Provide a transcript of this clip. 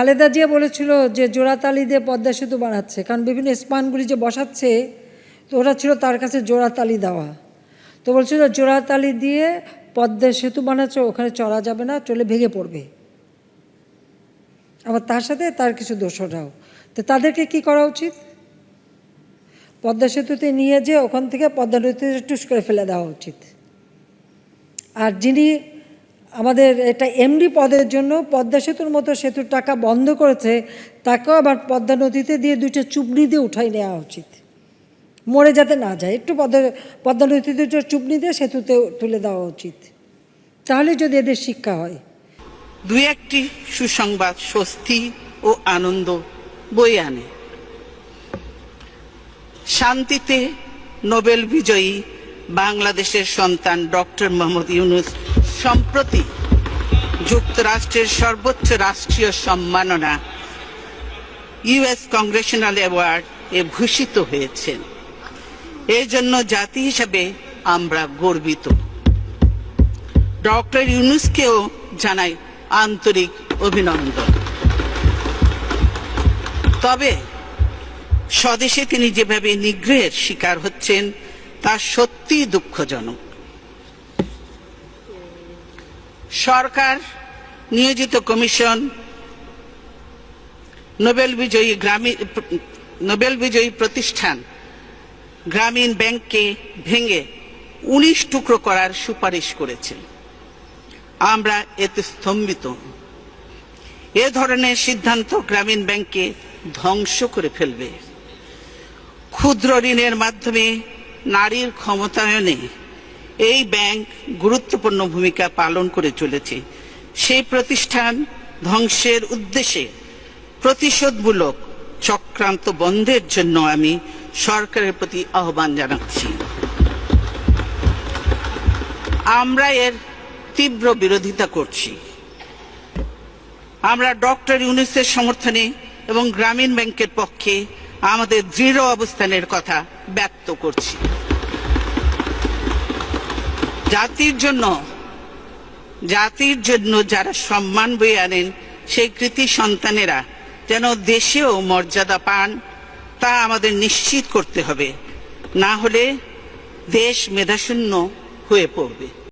খালেদা জিয়া বলেছিল যে জোড়াতালি দিয়ে পদ্মা সেতু বানাচ্ছে, কারণ বিভিন্ন স্পানগুলি যে বসাচ্ছে, তো ওরা ছিল তার কাছে জোড়াতালি দেওয়া। তো বলছিল জোড়াতালি দিয়ে পদ্মা সেতু বানাচ্ছে, ওখানে চলা যাবে না, চলে ভেঙে পড়বে। আবার তার সাথে তার কিছু দোষরাও তো তাদেরকে কি করা উচিত? পদ্মা সেতুতে নিয়ে যে ওখান থেকে পদ্মা নদীতে টুস করে ফেলে দেওয়া উচিত। আর যিনি আমাদের এটা এমডি পদের জন্য পদ্মা সেতুর মতো সেতুর টাকা বন্ধ করেছে, তাকেও আবার পদ্মা নদীতে দিয়ে দুইটা চুবড়ি দিয়ে উঠাই নেওয়া উচিত। মরে যাতে না যায়, একটু পদ্মা পদ্মা নদীতে দুটো চুবড়ি দিয়ে সেতুতে তুলে দেওয়া উচিত। তাহলে যদি এদের শিক্ষা হয়। দুই একটি সুসংবাদ, স্বস্তি ও আনন্দ বই আনে। শান্তিতে নোবেল বিজয়ী বাংলাদেশের সন্তান ডক্টর মোহাম্মদ ইউনুস সম্প্রতি যুক্তরাষ্ট্রের সর্বোচ্চ রাষ্ট্রীয় সম্মাননা ইউএস কংগ্রেশনাল অ্যাওয়ার্ড এ ভূষিত হয়েছেন এই জন্য জাতি হিসাবে আমরা গর্বিত। ডক্টর ইউনুসকেও জানাই আন্তরিক অভিনন্দন। তবে স্বদেশে তিনি যেভাবে নিগ্রহের শিকার হচ্ছেন, তা সত্যিই দুঃখজনক। সরকার, নিয়োজিত কমিশন, নোবেল বিজয়ী গ্রামীণ নোবেল বিজয়ী প্রতিষ্ঠান, গ্রামীণ ব্যাংককে ভেঙে উনিশ টুকরো করার সুপারিশ করেছে। আমরা এতে স্তম্ভিত। এ ধরনের সিদ্ধান্ত গ্রামীণ ব্যাংককে ধ্বংস করে ফেলবে। ক্ষুদ্র ঋণের মাধ্যমে নারীর ক্ষমতায়নে এই ব্যাংক গুরুত্বপূর্ণ ভূমিকা পালন করে চলেছে। সেই প্রতিষ্ঠান ধ্বংসের উদ্দেশ্যে প্রতিশোধমূলক চক্রান্ত বন্ধের জন্য আমি সরকারের প্রতি আহ্বান জানাচ্ছি। আমরা এর তীব্র বিরোধিতা করছি। আমরা ডক্টর ইউনিসের সমর্থনে এবং গ্রামীণ ব্যাংকের পক্ষে আমাদের দৃঢ় অবস্থানের কথা ব্যক্ত করছি। জাতির জন্য জাতির জন্য যারা সম্মান বয়ে আনেন, সেই কৃতি সন্তানেরা যেন দেশেও মর্যাদা পান, তা আমাদের নিশ্চিত করতে হবে। না হলে দেশ মেধাশূন্য হয়ে পড়বে।